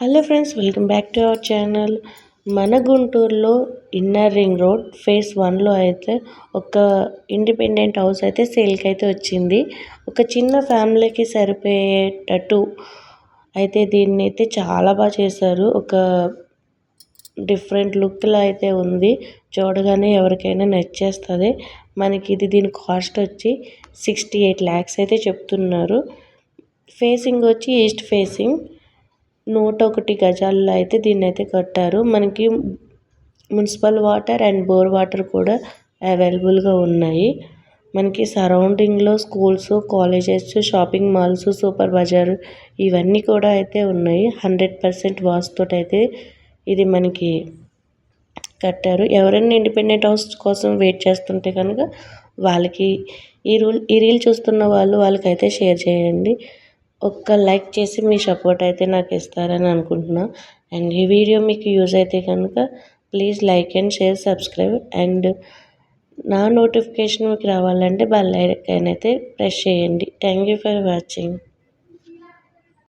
Hello friends welcome back to our channel. మన గుంటూరులో inner ring road face వన్లో అయితే ఒక ఇండిపెండెంట్ హౌస్ అయితే సేల్కి అయితే వచ్చింది. ఒక చిన్న ఫ్యామిలీకి సరిపోయేటట్టు అయితే దీన్ని అయితే చాలా బాగా చేశారు. ఒక డిఫరెంట్ లుక్లో అయితే ఉంది. చూడగానే ఎవరికైనా నచ్చేస్తుంది. మనకి ఇది దీని కాస్ట్ వచ్చి సిక్స్టీ ఎయిట్ ల్యాక్స్ అయితే చెప్తున్నారు. ఫేసింగ్ వచ్చి ఈస్ట్ ఫేసింగ్. నూట ఒకటి గజాల్లో అయితే దీన్ని అయితే కట్టారు. మనకి municipal water and bore water కూడా అవైలబుల్గా ఉన్నాయి. మనకి సరౌండింగ్లో schools colleges shopping malls super bazaar ఇవన్నీ కూడా అయితే ఉన్నాయి. హండ్రెడ్ పర్సెంట్ వాస్తుతో అయితే ఇది మనకి కట్టారు. ఎవరైనా ఇండిపెండెంట్ హౌస్ కోసం వెయిట్ చేస్తుంటే కనుక వాళ్ళకి ఈ రూల్ ఈ రీల్ చూస్తున్న వాళ్ళు వాళ్ళకైతే షేర్ చేయండి. ఒక్క లైక్ చేసి మీ సపోర్ట్ అయితే నాకు ఇస్తారని అనుకుంటున్నా. అండ్ ఈ వీడియో మీకు యూజ్ అయితే కనుక please like and share subscribe. And నా నోటిఫికేషన్ మీకు రావాలంటే బెల్ ఐకాన్ అయితే ప్రెస్ చేయండి. Thank you for watching.